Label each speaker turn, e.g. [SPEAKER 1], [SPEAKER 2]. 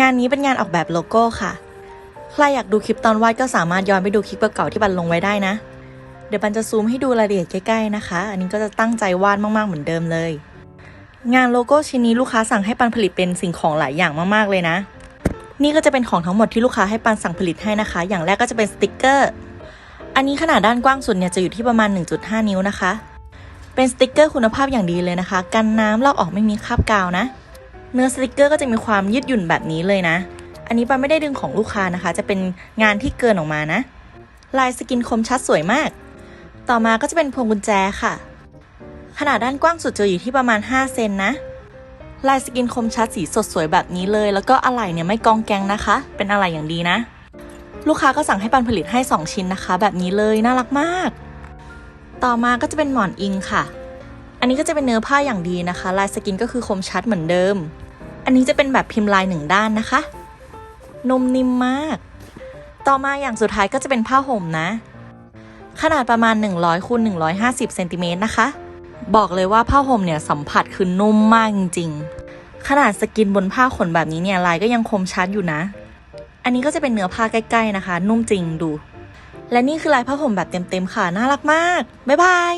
[SPEAKER 1] งานนี้เป็นงานออกแบบโลโก้ค่ะ ใครอยากดูคลิปตอนวาดก็สามารถย้อนไปดูคลิปเก่าๆที่บันลงไว้ได้นะ เดี๋ยวบันจะซูมให้ดูรายละเอียดใกล้ๆนะคะ อันนี้ก็จะตั้งใจวาดมากๆเหมือนเดิมเลย งานโลโก้ชิ้นนี้ลูกค้าสั่งให้ปันผลิตเป็นสิ่งของหลายอย่างมากๆเลยนะ นี่ก็จะเป็นของทั้งหมดที่ลูกค้าให้ปันสั่งผลิตให้นะคะ อย่างแรกก็จะเป็นสติกเกอร์ อันนี้ขนาดด้านกว้างสุดเนี่ยจะอยู่ที่ประมาณ 1.5 นิ้วนะคะ เป็นสติกเกอร์คุณภาพอย่างดีเลยนะคะ กันน้ำลอกออกไม่มีคราบกาวนะ เนื้อสติกเกอร์ก็จะมีความยืดหยุ่นแบบนี้เลยนะ อันนี้ปันไม่ได้ดึงของลูกค้านะคะ จะเป็นงานที่เกินออกมานะ ลายสกินคมชัดสวยมาก ต่อมาก็จะเป็นพวงกุญแจค่ะ ขนาดด้านกว้างสุดจะอยู่ที่ประมาณ 5 เซนนะ ลายสกินคมชัดสีสดสวยแบบนี้เลย แล้วก็อะไหล่เนี่ยไม่กองแกงนะคะ เป็นอะไหล่อย่างดีนะ ลูกค้าก็สั่งให้ปันผลิตให้ 2 ชิ้นนะคะ แบบนี้เลยน่ารักมาก ต่อมาก็จะเป็นหมอนอิงค่ะ อันนี้ก็จะเป็นเนื้อผ้าอย่างดีนะคะ ลายสกินก็คือคมชัดเหมือนเดิม อันนี้จะเป็นแบบพิมพ์ลายหนึ่งด้านนะคะ นุ่มนิ่มมาก ต่อมาอย่างสุดท้ายก็จะเป็นผ้าห่มนะ ขนาดประมาณ 100คูณ150เซนติเมตรนะคะ บอกเลยว่าผ้าห่มเนี่ยสัมผัสคือนุ่มมากจริงๆ ขนาดสกินบนผ้าขนแบบนี้เนี่ยลายก็ยังคมชัดอยู่นะ อันนี้ก็จะเป็นเนื้อผ้าใกล้ๆนะคะ นุ่มจริงดู และนี่คือลายผ้าห่มแบบเต็มๆค่ะ น่ารักมาก บ๊ายบาย